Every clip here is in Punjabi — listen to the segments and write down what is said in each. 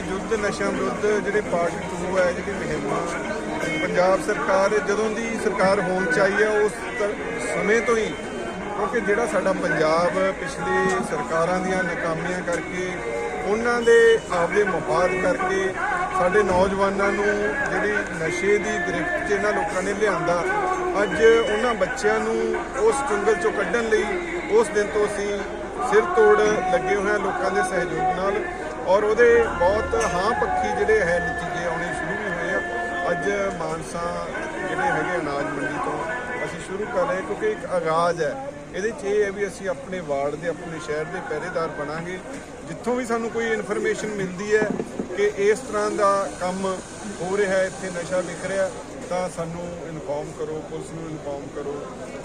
ਹਾਂਜੀ ਯੁੱਧ ਨਸ਼ਿਆਂ ਵਿਰੁੱਧ ਜਿਹੜੇ ਪਾਰਟ 2 ਹੈ, ਜਿਹੜੀ ਮੁਹਿੰਮ ਪੰਜਾਬ ਸਰਕਾਰ ਜਦੋਂ ਦੀ ਸਰਕਾਰ ਹੋਣ ਚਾਹੀ ਹੈ, ਉਸ ਸਮੇਂ ਤੋਂ ਹੀ, ਕਿਉਂਕਿ ਜਿਹੜਾ ਸਾਡਾ ਪੰਜਾਬ ਪਿਛਲੀ ਸਰਕਾਰਾਂ ਦੀਆਂ ਨਾਕਾਮੀਆਂ ਕਰਕੇ, ਉਹਨਾਂ ਦੇ ਆਪਦੇ ਮਫਾਦ ਕਰਕੇ ਸਾਡੇ ਨੌਜਵਾਨਾਂ ਨੂੰ ਜਿਹੜੀ ਨਸ਼ੇ ਦੀ ਗ੍ਰਿਫਤ 'ਚ ਇਹਨਾਂ ਲੋਕਾਂ ਨੇ ਲਿਆਂਦਾ, ਅੱਜ ਉਹਨਾਂ ਬੱਚਿਆਂ ਨੂੰ ਉਸ ਚੁੰਗਲ 'ਚੋਂ ਕੱਢਣ ਲਈ ਉਸ ਦਿਨ ਤੋਂ ਅਸੀਂ ਸਿਰ ਤੋੜ ਲੱਗੇ ਹੋਏ ਹਾਂ ਲੋਕਾਂ ਦੇ ਸਹਿਯੋਗ ਨਾਲ। ਔਰ ਉਹਦੇ ਬਹੁਤ ਹਾਂ ਪੱਖੀ ਜਿਹੜੇ ਹੈ ਨਤੀਜੇ ਆਉਣੇ ਸ਼ੁਰੂ ਵੀ ਹੋਏ ਆ। ਅੱਜ ਮਾਨਸਾ ਜਿਹੜੇ ਹੈਗੇ ਅਨਾਜ ਮੰਡੀ ਤੋਂ ਅਸੀਂ ਸ਼ੁਰੂ ਕਰ ਰਹੇ ਕਿਉਂਕਿ ਇੱਕ ਆਗਾਜ਼ ਹੈ। ਇਹਦੇ 'ਚ ਇਹ ਹੈ ਵੀ ਅਸੀਂ ਆਪਣੇ ਵਾਰਡ ਦੇ, ਆਪਣੇ ਸ਼ਹਿਰ ਦੇ ਪਹਿਰੇਦਾਰ ਬਣਾਂਗੇ। ਜਿੱਥੋਂ ਵੀ ਸਾਨੂੰ ਕੋਈ ਇਨਫੋਰਮੇਸ਼ਨ ਮਿਲਦੀ ਹੈ ਕਿ ਇਸ ਤਰ੍ਹਾਂ ਦਾ ਕੰਮ ਹੋ ਰਿਹਾ, ਇੱਥੇ ਨਸ਼ਾ ਵਿਕ ਰਿਹਾ ਤਾਂ ਸਾਨੂੰ ਇਨਫੋਰਮ ਕਰੋ, ਪੁਲਿਸ ਨੂੰ ਇਨਫੋਰਮ ਕਰੋ।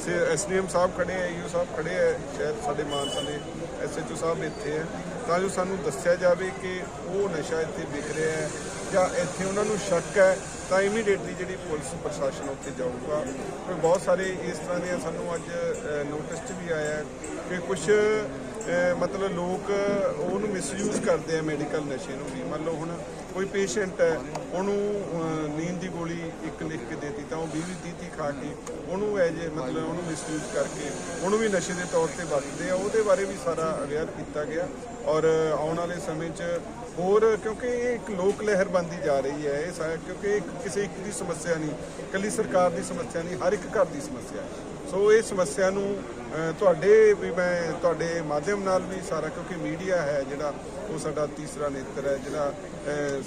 ਸੇ ਐਸਡੀਐਮ ਸਾਹਿਬ ਖੜੇ ਹੈ ਯੂ ਸਾਹਿਬ ਖੜੇ ਹੈ ਸ਼ਾਇਦ ਸਾਡੇ ਮਾਨਸਾ ਦੇ ਐਸਐਚਓ ਸਾਹਿਬ ਇੱਥੇ ਹੈ ਤਾਂ ਜੋ ਸਾਨੂੰ ਦੱਸਿਆ ਜਾਵੇ ਕਿ ਉਹ ਨਸ਼ਾ ਇੱਥੇ ਵਿਕ ਰਿਹਾ ਹੈ ਜਾਂ ਇੱਥੇ ਉਹਨਾਂ ਨੂੰ ਸ਼ੱਕ ਹੈ, ਤਾਂ ਇਮੀਡੀਏਟਲੀ ਜਿਹੜੀ ਪੁਲਿਸ ਪ੍ਰਸ਼ਾਸਨ ਉੱਥੇ ਜਾਊਗਾ। ਕਿਉਂਕਿ ਬਹੁਤ ਸਾਰੇ ਇਸ ਤਰ੍ਹਾਂ ਦੀਆਂ ਸਾਨੂੰ ਅੱਜ ਨੋਟਿਸ 'ਚ ਵੀ ਆਇਆ ਕਿ ਕੁਝ ਮਤਲਬ ਲੋਕ ਉਹਨੂੰ ਮਿਸਯੂਜ਼ ਕਰਦੇ ਆ ਮੈਡੀਕਲ ਨਸ਼ੇ ਨੂੰ ਵੀ। ਮੰਨ ਲਓ ਹੁਣ ਕੋਈ ਪੇਸ਼ੈਂਟ ਹੈ, ਉਹਨੂੰ ਨੀਂਦ ਦੀ ਗੋਲੀ ਇੱਕ ਲਿਖ ਕੇ ਦੇਤੀ, ਤਾਂ ਉਹ 20 30 30 ਖਾ ਕੇ ਉਹਨੂੰ ਐ ਮਤਲਬ ਉਹਨੂੰ ਮਿਸਯੂਜ਼ ਕਰਕੇ ਉਹਨੂੰ ਵੀ ਨਸ਼ੇ ਦੇ ਤੌਰ ਤੇ ਵਰਤਦੇ ਆ, ਉਹਦੇ ਬਾਰੇ ਵੀ ਸਾਰਾ ਅਵੇਅਰ ਕੀਤਾ ਗਿਆ। ਔਰ ਆਉਣ ਵਾਲੇ ਸਮੇਂ 'ਚ ਹੋਰ, ਕਿਉਂਕਿ ਇਹ ਇੱਕ ਲੋਕ ਲਹਿਰ ਬਣਦੀ ਜਾ ਰਹੀ ਹੈ, ਇਹ ਸਾ- ਕਿਉਂਕਿ ਇਹ ਕਿਸੇ ਇੱਕ ਦੀ ਸਮੱਸਿਆ ਨਹੀਂ, ਇਕੱਲੀ ਸਰਕਾਰ ਦੀ ਸਮੱਸਿਆ ਨਹੀਂ, ਹਰ ਇੱਕ ਘਰ ਦੀ ਸਮੱਸਿਆ ਸੋ ਇਹ ਸਮੱਸਿਆ ਨੂੰ ਤੁਹਾਡੇ ਵੀ ਮੈਂ ਤੁਹਾਡੇ ਮਾਧਿਅਮ ਨਾਲ ਵੀ ਸਾਰਾ ਕਿਉਂਕਿ ਮੀਡੀਆ ਹੈ ਜਿਹੜਾ, ਉਹ ਸਾਡਾ ਤੀਸਰਾ ਨੇਤਰ ਹੈ, ਜਿਹੜਾ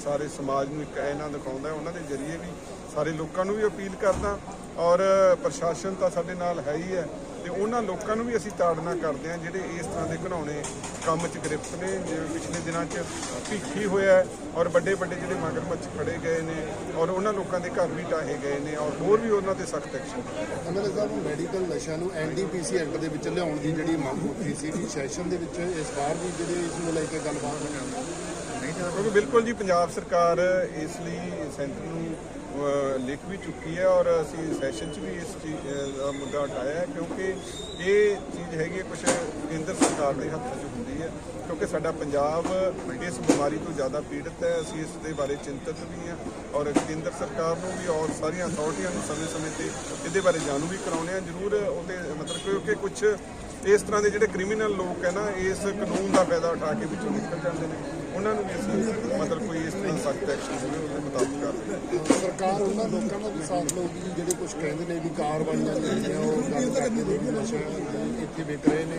ਸਾਰੇ ਸਮਾਜ ਨੂੰ ਇੱਕ ਐਨਾ ਦਿਖਾਉਂਦਾ, ਉਹਨਾਂ ਦੇ ਜ਼ਰੀਏ ਵੀ ਸਾਰੇ ਲੋਕਾਂ ਨੂੰ ਵੀ ਅਪੀਲ ਕਰਦਾ। ਔਰ ਪ੍ਰਸ਼ਾਸਨ ਤਾਂ ਸਾਡੇ ਨਾਲ ਹੈ ਹੀ ਹੈ। ਤੇ ਉਹਨਾਂ ਲੋਕਾਂ ਨੂੰ ਵੀ ਅਸੀਂ ਤਾੜਨਾ ਕਰਦੇ ਹਾਂ ਜਿਹੜੇ ਇਸ ਤਰ੍ਹਾਂ ਦੇ ਘਿਨਾਉਣੇ ਕੰਮ 'ਚ ਗ੍ਰਿਫਤ ਨੇ ਜਿਵੇਂ ਪਿਛਲੇ ਦਿਨਾਂ 'ਚ ਭੀਖੀ ਹੋਇਆ ਹੈ ਔਰ ਵੱਡੇ ਵੱਡੇ ਜਿਹੜੇ ਮਗਰਮੱਛ ਫੜੇ ਗਏ ਨੇ ਔਰ ਉਹਨਾਂ ਲੋਕਾਂ ਦੇ ਘਰ ਵੀ ਢਾਹੇ ਗਏ ਨੇ ਔਰ ਹੋਰ ਵੀ ਉਹਨਾਂ ਤੇ ਸਖਤ ਐਕਸ਼ਨ ਐਮਐਲਏ ਸਾਹਿਬ ਨੂੰ ਮੈਡੀਕਲ ਨਸ਼ਿਆਂ ਨੂੰ ਐਨਡੀਪੀਸੀ ਐਕਟ ਦੇ ਵਿੱਚ ਲਿਆਉਣ ਦੀ ਜਿਹੜੀ ਮੰਗ ਉੱਠੀ ਸੀ ਕਿ ਸੈਸ਼ਨ ਦੇ ਵਿੱਚ ਇਸ ਵਾਰ ਵੀ ਜਿਹੜੇ ਇਸ ਨੂੰ ਲੈ ਕੇ ਗੱਲਬਾਤ ਹੋਣੀ ਕਿਉਂਕਿ ਬਿਲਕੁਲ ਜੀ ਪੰਜਾਬ ਸਰਕਾਰ ਇਸ ਲਈ ਸੈਂਟਰ ਨੂੰ ਲਿਖ ਵੀ ਚੁੱਕੀ ਹੈ ਔਰ ਅਸੀਂ ਸੈਸ਼ਨ 'ਚ ਵੀ ਇਸ ਚੀਜ਼ ਦਾ ਮੁੱਦਾ ਉਠਾਇਆ ਕਿਉਂਕਿ ਇਹ ਚੀਜ਼ ਹੈਗੀ ਕੁਝ ਕੇਂਦਰ ਸਰਕਾਰ ਦੇ ਹੱਥ 'ਚ ਹੁੰਦੀ ਹੈ ਕਿਉਂਕਿ ਸਾਡਾ ਪੰਜਾਬ ਇਸ ਬਿਮਾਰੀ ਤੋਂ ਜ਼ਿਆਦਾ ਪੀੜਤ ਹੈ, ਅਸੀਂ ਇਸ ਦੇ ਬਾਰੇ ਚਿੰਤਤ ਵੀ ਹਾਂ ਔਰ ਕੇਂਦਰ ਸਰਕਾਰ ਨੂੰ ਵੀ ਔਰ ਸਾਰੀਆਂ ਅਥਾਰਟੀਆਂ ਨੂੰ ਸਮੇਂ-ਸਮੇਂ ਤੇ ਇਹਦੇ ਬਾਰੇ ਜਾਣੂ ਵੀ ਕਰਾਉਂਦੇ ਆ ਜ਼ਰੂਰ ਉਹਦੇ ਮਤਲਬ ਕਿਉਂਕਿ ਕੁਝ ਇਸ ਤਰ੍ਹਾਂ ਦੇ ਜਿਹੜੇ ਕ੍ਰਿਮੀਨਲ ਲੋਕ ਹੈ ਨਾ, ਇਸ ਕਾਨੂੰਨ ਦਾ ਫਾਇਦਾ ਉਠਾ ਕੇ ਵਿੱਚੋਂ ਨਿਕਲ ਜਾਂਦੇ ਨੇ। ਉਹਨਾਂ ਨੂੰ ਵੀ ਅਸੀਂ ਮਤਲਬ ਕੋਈ ਇਸ ਤਰ੍ਹਾਂ ਸਖਤ ਐਕਸ਼ਨ ਹੋਵੇ ਉਹਦੇ ਮੁਤਾਬਕ ਕਰਦੇ ਹਾਂ। ਸਰਕਾਰ ਉਹਨਾਂ ਲੋਕਾਂ ਦਾ ਵੀ ਸਾਥ ਲਊਗੀ ਜੀ ਜਿਹੜੇ ਕੁਝ ਕਹਿੰਦੇ ਨੇ ਵੀ ਕਾਰਵਾਈਆਂ ਜਿਹੜੀਆਂ ਉਹ ਗੱਲ ਕਰਦੇ ਨੇ ਵੀ ਨਸ਼ਾ ਇੱਥੇ ਵਿਕ ਰਹੇ ਨੇ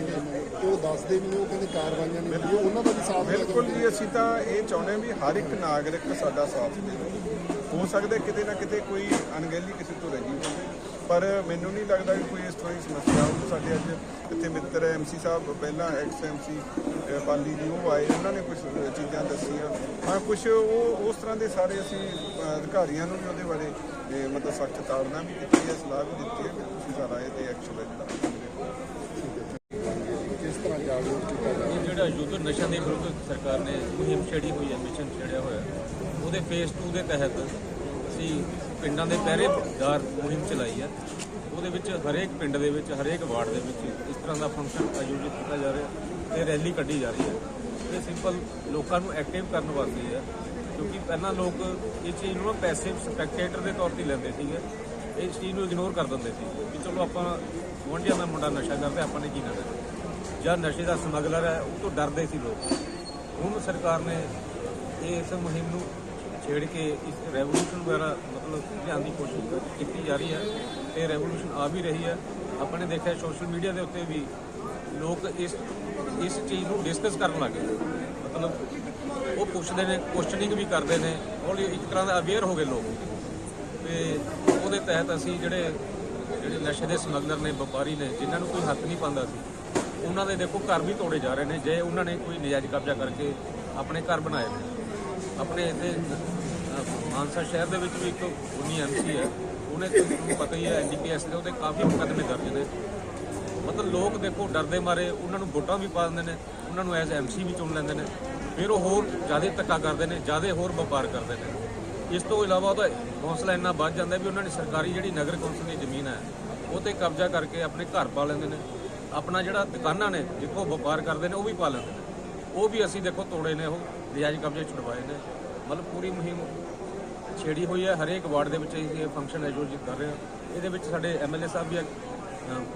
ਤੇ ਉਹ ਦੱਸਦੇ ਵੀ ਨੇ ਉਹ ਕਹਿੰਦੇ ਕਾਰਵਾਈਆਂ ਨਹੀਂ ਹੁੰਦੀਆਂ ਉਹਨਾਂ ਦਾ ਵੀ ਸਾਥ ਲਿਆ ਬਿਲਕੁਲ ਕਰੋ। ਜੀ ਅਸੀਂ ਤਾਂ ਇਹ ਚਾਹੁੰਦੇ ਹਾਂ ਵੀ ਹਰ ਇੱਕ ਨਾਗਰਿਕ ਸਾਡਾ ਸਾਥ ਦੇ ਹੋ ਸਕਦਾ ਕਿਤੇ ਨਾ ਕਿਤੇ ਕੋਈ ਅਣਗਹਿਲੀ ਕਿਸੇ ਤੋਂ ਰਹੀ ਹੋਵੇ ਪਰ ਮੈਨੂੰ ਨਹੀਂ ਲੱਗਦਾ ਕਿ ਕੋਈ ਇਸ ਤਰ੍ਹਾਂ ਦੀ ਸਮੱਸਿਆ ਹੋਊ ਸਾਡੇ ਅੱਜ ਇੱਥੇ ਮਿੱਤਰ ਐਮਸੀ ਸਾਹਿਬ ਪਹਿਲਾਂ ਐਕਸ ਐਮਸੀ ਪਾਲੀ ਜੀ ਉਹ ਆਏ ਉਹਨਾਂ ਨੇ ਕੁਝ ਚੀਜ਼ਾਂ ਦੱਸੀਆਂ। ਹਾਂ ਕੁਝ ਉਹ ਉਸ ਤਰ੍ਹਾਂ ਦੇ ਸਾਰੇ ਅਸੀਂ ਅਧਿਕਾਰੀਆਂ ਨੂੰ ਵੀ ਉਹਦੇ ਬਾਰੇ ਮਤਲਬ ਸਖਤ ਤਾੜਨਾ ਵੀ ਕੀਤੀ ਹੈ ਸਲਾਹ ਵੀ ਦਿੱਤੀ ਹੈ ਕਿ ਤੁਸੀਂ ਸਾਰਾ ਇਹ ਤੇ ਐਕਸ਼ਨ ਜਾਵੇ ਇਹ ਜਿਹੜਾ ਯੁੱਧ ਨਸ਼ਿਆਂ ਦੇ ਵਿਰੁੱਧ ਸਰਕਾਰ ਨੇ ਮੁਹਿੰਮ ਛੇੜੀ ਹੋਈ ਹੈ ਮਿਸ਼ਨ ਛੇੜਿਆ ਹੋਇਆ ਉਹਦੇ ਫੇਸ 2 ਦੇ ਤਹਿਤ ਪਿੰਡਾਂ ਦੇ ਪਹਿਰੇਦਾਰ ਮੁਹਿੰਮ ਚਲਾਈ ਹੈ ਉਹਦੇ ਵਿੱਚ ਹਰੇਕ ਪਿੰਡ ਦੇ ਵਿੱਚ, ਹਰੇਕ ਵਾਰਡ ਦੇ ਵਿੱਚ ਇਸ ਤਰ੍ਹਾਂ ਦਾ ਫੰਕਸ਼ਨ ਆਯੋਜਿਤ ਕੀਤਾ ਜਾ ਰਿਹਾ ਤੇ ਰੈਲੀ ਕੱਢੀ ਜਾ ਰਹੀ ਹੈ। ਇਹ ਸਿੰਪਲ ਲੋਕਾਂ ਨੂੰ ਐਕਟਿਵ ਕਰਨ ਵਾਸਤੇ ਹੈ ਕਿਉਂਕਿ ਪਹਿਲਾਂ ਲੋਕ ਇਹ ਚੀਜ਼ ਨੂੰ ਪੈਸਿਵ ਸਪੈਕਟੇਟਰ ਦੇ ਤੌਰ ਤੇ ਲੈਂਦੇ ਸੀਗੇ। ਇਸ ਚੀਜ਼ ਨੂੰ ਇਗਨੋਰ ਕਰ ਦਿੰਦੇ ਸੀ ਕਿ ਚਲੋ ਆਪਾਂ ਗੁਆਂਢੀਆਂ ਦਾ ਮੁੰਡਾ ਨਸ਼ਾ ਕਰਦਾ, ਆਪਾਂ ਨੇ ਕੀ ਕਰਨਾ? ਜਾਂ ਨਸ਼ੇ ਦਾ ਸਮਗਲਰ ਹੈ, ਉਹ ਤੋਂ ਡਰਦੇ ਸੀ ਲੋਕ। ਹੁਣ ਸਰਕਾਰ ਨੇ ਇਸ ਮੁਹਿੰਮ ਨੂੰ ਛੇੜ ਕੇ ਇਸ ਰੈਵੋਲੂਸ਼ਨ ਵਗੈਰਾ ਮਤਲਬ ਲਿਆਉਣ ਦੀ ਕੋਸ਼ਿਸ਼ ਕੀਤੀ ਜਾ ਰਹੀ ਹੈ ਤੇ ਰੈਵੋਲੂਸ਼ਨ ਆ ਵੀ ਰਹੀ ਹੈ। ਆਪਾਂ ਨੇ ਦੇਖਿਆ ਸੋਸ਼ਲ ਮੀਡੀਆ ਦੇ ਉੱਤੇ ਵੀ ਲੋਕ ਇਸ ਇਸ ਚੀਜ਼ ਨੂੰ ਡਿਸਕਸ ਕਰਨ ਲੱਗੇ ਮਤਲਬ ਉਹ ਪੁੱਛਦੇ ਨੇ ਕੁਐਸਚਨਿੰਗ ਵੀ ਕਰਦੇ ਨੇ ਔਰ ਇੱਕ ਤਰ੍ਹਾਂ ਦਾ ਅਵੇਅਰ ਹੋ ਗਏ ਲੋਕ। ਤੇ ਉਹਦੇ ਤਹਿਤ ਅਸੀਂ ਜਿਹੜੇ ਜਿਹੜੇ ਨਸ਼ੇ ਦੇ ਸਮਗਲਰ ਨੇ, ਵਪਾਰੀ ਨੇ, ਜਿਨ੍ਹਾਂ ਨੂੰ ਕੋਈ ਹੱਥ ਨਹੀਂ ਪਾਉਂਦਾ ਸੀ, ਉਹਨਾਂ ਦੇ ਦੇਖੋ ਘਰ ਵੀ ਤੋੜੇ ਜਾ ਰਹੇ ਨੇ। ਜੇ ਉਹਨਾਂ ਨੇ ਕੋਈ ਨਜਾਇਜ਼ ਕਬਜ਼ਾ ਕਰਕੇ ਆਪਣੇ ਘਰ ਬਣਾਏ ਨੇ ਆਪਣੇ ਇੱਥੇ ਮਾਨਸਾ ਸ਼ਹਿਰ ਦੇ ਵਿੱਚ ਵੀ ਇੱਕ ਉਨੀ ਐਮਸੀ ਹੈ। ਉਹਨੇ ਤੁਹਾਨੂੰ ਪਤਾ ਹੀ ਹੈ ਐਨਡੀਪੀਐਸ ਦੇ ਉਹਦੇ ਕਾਫੀ ਮੁਕੱਦਮੇ ਦਰਜ ਨੇ। ਮਤਲਬ ਲੋਕ ਦੇਖੋ, ਡਰਦੇ ਮਾਰੇ, ਉਹਨਾਂ ਨੂੰ ਵੋਟਾਂ ਵੀ ਪਾ ਦਿੰਦੇ ਨੇ, ਉਹਨਾਂ ਨੂੰ ਐਜ਼ ਐਮਸੀ ਵੀ ਚੁਣ ਲੈਂਦੇ ਨੇ। ਫਿਰ ਉਹ ਹੋਰ ਜ਼ਿਆਦਾ ਧੱਕਾ ਕਰਦੇ ਨੇ, ਜ਼ਿਆਦਾ ਹੋਰ ਵਪਾਰ ਕਰਦੇ ਨੇ। ਇਸ ਤੋਂ ਇਲਾਵਾ ਉਹਦਾ ਹੌਸਲਾ ਇੰਨਾ ਵੱਧ ਜਾਂਦਾ ਵੀ ਉਹਨਾਂ ਨੇ ਸਰਕਾਰੀ ਜਿਹੜੀ ਨਗਰ ਕੌਂਸਲ ਦੀ ਜ਼ਮੀਨ ਹੈ, ਉਹ ਤੇ ਕਬਜ਼ਾ ਕਰਕੇ ਆਪਣੇ ਘਰ ਪਾ ਲੈਂਦੇ ਨੇ। ਆਪਣਾ ਜਿਹੜਾ ਦੁਕਾਨਾਂ ਨੇ, ਜਿੱਥੋਂ ਵਪਾਰ ਕਰਦੇ ਨੇ, ਉਹ ਵੀ ਪਾ ਲੈਂਦੇ ਨੇ। ਉਹ ਵੀ ਅਸੀਂ ਦੇਖੋ, ਤੋੜੇ ਨੇ ਉਹ ਰਿਆਜ਼ ਕਬਜ਼ੇ ਛੁਡਵਾਏ ਨੇ। ਮਤਲਬ ਪੂਰੀ ਮੁਹਿੰਮ ਛੇੜੀ ਹੋਈ ਹੈ, ਹਰੇਕ ਵਾਰਡ ਦੇ ਵਿੱਚ ਇਹ ਫੰਕਸ਼ਨ ਆਯੋਜਿਤ ਕਰ ਰਹੇ ਹਾਂ। ਇਹਦੇ ਵਿੱਚ ਸਾਡੇ ਐਮਐਲਏ ਸਾਹਿਬ ਵੀ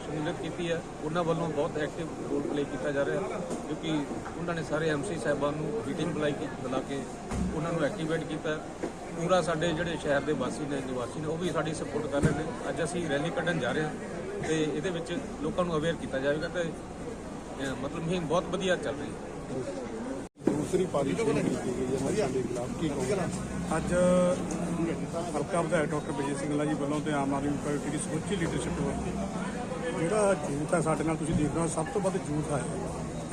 ਸ਼ਮੂਲੀਅਤ ਕੀਤੀ ਹੈ। ਉਹਨਾਂ ਵੱਲੋਂ ਬਹੁਤ ਐਕਟਿਵ ਰੋਲ ਪਲੇ ਕੀਤਾ ਜਾ ਰਿਹਾ ਕਿਉਂਕਿ ਉਹਨਾਂ ਨੇ ਸਾਰੇ ਐਮਸੀ ਸਾਹਿਬਾਨ ਨੂੰ ਮੀਟਿੰਗ ਬੁਲਾਈ ਕੇ ਬੁਲਾ ਕੇ ਉਹਨਾਂ ਨੂੰ ਐਕਟੀਵੇਟ ਕੀਤਾ ਪੂਰਾ ਸਾਡੇ ਜਿਹੜੇ ਸ਼ਹਿਰ ਦੇ ਵਾਸੀ ਨੇ, ਨਿਵਾਸੀ ਨੇ, ਉਹ ਵੀ ਸਾਡੀ ਸਪੋਰਟ ਕਰ ਰਹੇ ਨੇ। ਅੱਜ ਅਸੀਂ ਰੈਲੀ ਕੱਢਣ ਜਾ ਰਹੇ ਹਾਂ ਤੇ ਇਹਦੇ ਵਿੱਚ ਲੋਕਾਂ ਨੂੰ ਅਵੇਅਰ ਕੀਤਾ ਜਾਵੇਗਾ ਤੇ ਮਤਲਬ ਮੁਹਿੰਮ ਬਹੁਤ ਵਧੀਆ ਚੱਲ ਰਹੀ ਹੈ। ਦੂਸਰੀ ਪਾਰੀ ਸ਼ੁਰੂ ਕੀਤੀ ਗਈ ਹੈ ਨਸ਼ੇ ਦੇ ਖਿਲਾਫ? ਕੀ ਕਹੋਗੇ? ਅੱਜ ਹਲਕਾ ਵਿਧਾਇਕ ਡਾਕਟਰ ਵਿਜੇ ਸਿੰਘਲਾ ਜੀ ਵੱਲੋਂ ਤੇ ਆਮ ਆਦਮੀ ਪਾਰਟੀ ਦੀ ਸਮੁੱਚੀ ਲੀਡਰਸ਼ਿਪ ਵੱਲੋਂ ਜਿਹੜਾ ਜੂਥ ਹੈ ਸਾਡੇ ਨਾਲ ਤੁਸੀਂ ਦੇਖ ਰਹੇ ਹੋ, ਸਭ ਤੋਂ ਵੱਧ ਯੂਥ ਹੈ।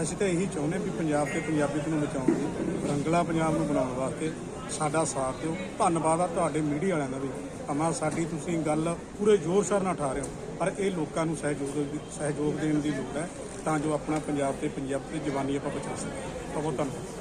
ਅਸੀਂ ਤਾਂ ਇਹੀ ਚਾਹੁੰਦੇ ਵੀ ਪੰਜਾਬ ਤੇ ਪੰਜਾਬੀਅਤ ਨੂੰ ਬਚਾਉਣ ਲਈ ਰੰਗਲਾ ਪੰਜਾਬ ਨੂੰ ਬਣਾਉਣ ਵਾਸਤੇ ਸਾਡਾ ਸਾਥ ਦਿਓ। ਧੰਨਵਾਦ ਆ ਤੁਹਾਡੇ ਮੀਡੀਆ ਵਾਲਿਆਂ ਦਾ ਵੀ। ਅਮਾ, ਸਾਡੀ ਤੁਸੀਂ ਗੱਲ ਪੂਰੇ ਜ਼ੋਰ ਸ਼ੋਰ ਨਾਲ ਉਠਾ ਰਹੇ ਹੋ। ਪਰ ਇਹ ਲੋਕਾਂ ਨੂੰ ਸਹਿਯੋਗ ਸਹਿਯੋਗ ਦੇਣ ਦੀ ਲੋੜ ਹੈ ਤਾਂ ਜੋ ਆਪਣਾ ਪੰਜਾਬ ਤੇ ਪੰਜਾਬ ਦੀ ਜਵਾਨੀ ਆਪਾਂ ਬਚਾ ਸਕੀਏ। ਬਹੁਤ ਬਹੁਤ ਧੰਨਵਾਦ।